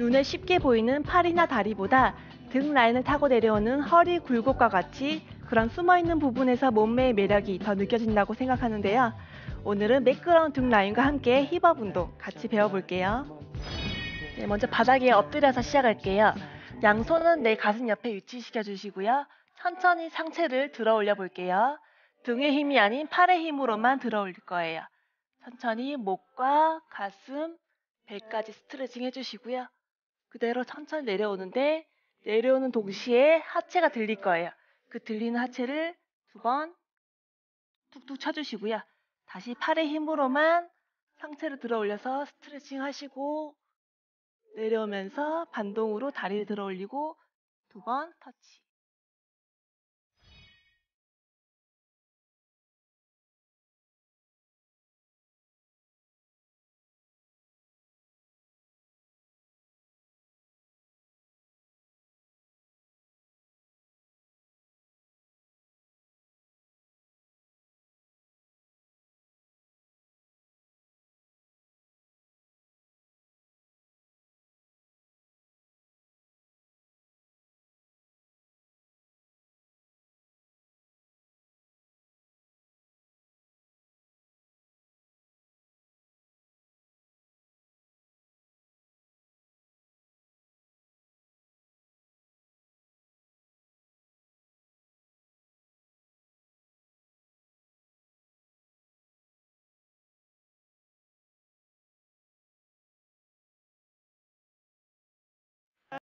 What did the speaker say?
눈에 쉽게 보이는 팔이나 다리보다 등 라인을 타고 내려오는 허리 굴곡과 같이 그런 숨어있는 부분에서 몸매의 매력이 더 느껴진다고 생각하는데요. 오늘은 매끄러운 등 라인과 함께 힙업 운동 같이 배워볼게요. 네, 먼저 바닥에 엎드려서 시작할게요. 양손은 내 가슴 옆에 위치시켜 주시고요. 천천히 상체를 들어 올려 볼게요. 등의 힘이 아닌 팔의 힘으로만 들어 올릴 거예요. 천천히 목과 가슴, 배까지 스트레칭 해주시고요. 그대로 천천히 내려오는데 내려오는 동시에 하체가 들릴 거예요. 그 들리는 하체를 두 번 툭툭 쳐주시고요. 다시 팔의 힘으로만 상체를 들어 올려서 스트레칭 하시고 내려오면서 반동으로 다리를 들어 올리고 두 번 터치.